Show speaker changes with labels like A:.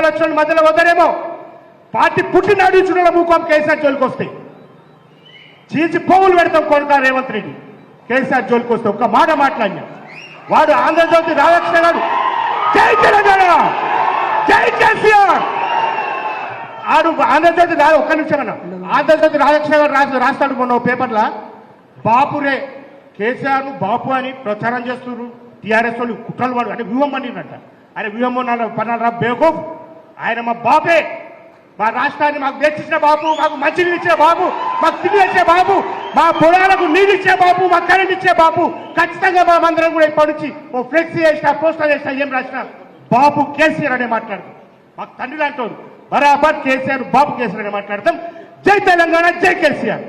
A: మధ్యలో వచ్చిన మధ్యలో వదరేమో పార్టీ పుట్టినాడు ఇచ్చిన మూకం కేసీఆర్ జోలికి వస్తాయి చీచి పోవులు పెడతాం కొడుక రేవంత్ రెడ్డి. కేసీఆర్ జోలికి వస్తే ఒక్క మాట మాట్లాడినా. వాడు ఆంధ్రజ్యోతి రాధాకృష్ణ గారు. జై తెలంగాణ! జై కేసీఆర్! ఆడు ఆంధ్రజ్యోతి రాదు ఒక్క నిమిషం అన్న. ఆంధ్రజ్యోతి రాధాకృష్ణ గారు రాసి రాస్తాడు మొన్న పేపర్లో. బాపురే కేసీఆర్ బాపు అని ప్రచారం చేస్తున్నారు. టీఆర్ఎస్ వాళ్ళు కుట్రలు వాడు అంటే వ్యూహం పండినట్ట అరే వ్యూహం పన్నాడు రా బేగోఫ్. ఆయన మా బాపే మా రాష్ట్రాన్ని మాకు తెచ్చిచ్చిన బాబు మాకు మంచినీళ్ళు ఇచ్చే బాబు మాకు తిండి ఇచ్చే బాబు మా పొలాలకు నీళ్ళు ఇచ్చే బాబు మా కరెంట్ ఇచ్చే బాబు. ఖచ్చితంగా మా మందిరం కూడా ఇప్పటి నుంచి ఓ ఫ్లెక్సీ వేసిన పోస్టర్ వేసిన ఏం రాసిన బాబు కేసీఆర్ అనే మాట్లాడు మాకు తండ్రి లాంటి బరాబర్ కేసీఆర్ బాబు కేసీఆర్ అనే మాట్లాడతాం. జై తెలంగాణ జై కేసీఆర్.